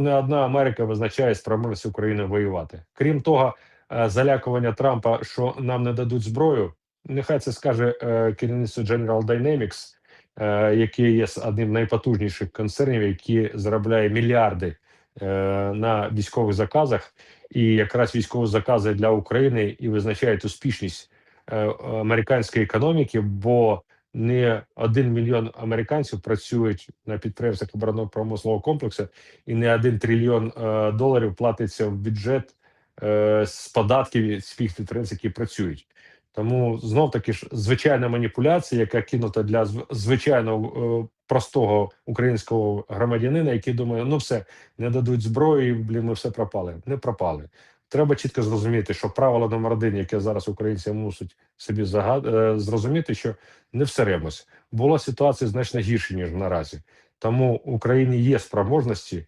Не одна Америка визначає спроможність України воювати. Крім того, е, залякування Трампа, що нам не дадуть зброю. Нехай це скаже е, керівництво General Dynamics, е, яке є одним з найпотужніших концернів, які заробляє мільярди на військових заказах, і якраз військові закази для України і визначають успішність американської економіки, бо не один мільйон американців працюють на підприємствах оборонно промислового комплексу, і не один трильйон е, доларів платиться в бюджет е, з податків тих підприємств, які працюють. Тому знов таки ж звичайна маніпуляція, яка кинута для зв- звичайного е, простого українського громадянина, який думає, ну все не дадуть зброї, блін, ми все пропали. Не пропали. Треба чітко зрозуміти, що правило номер один, яке зараз українці мусять собі загад... е, зрозуміти, що не всеремось. Була ситуація значно гірше ніж наразі. Тому в Україні є спроможності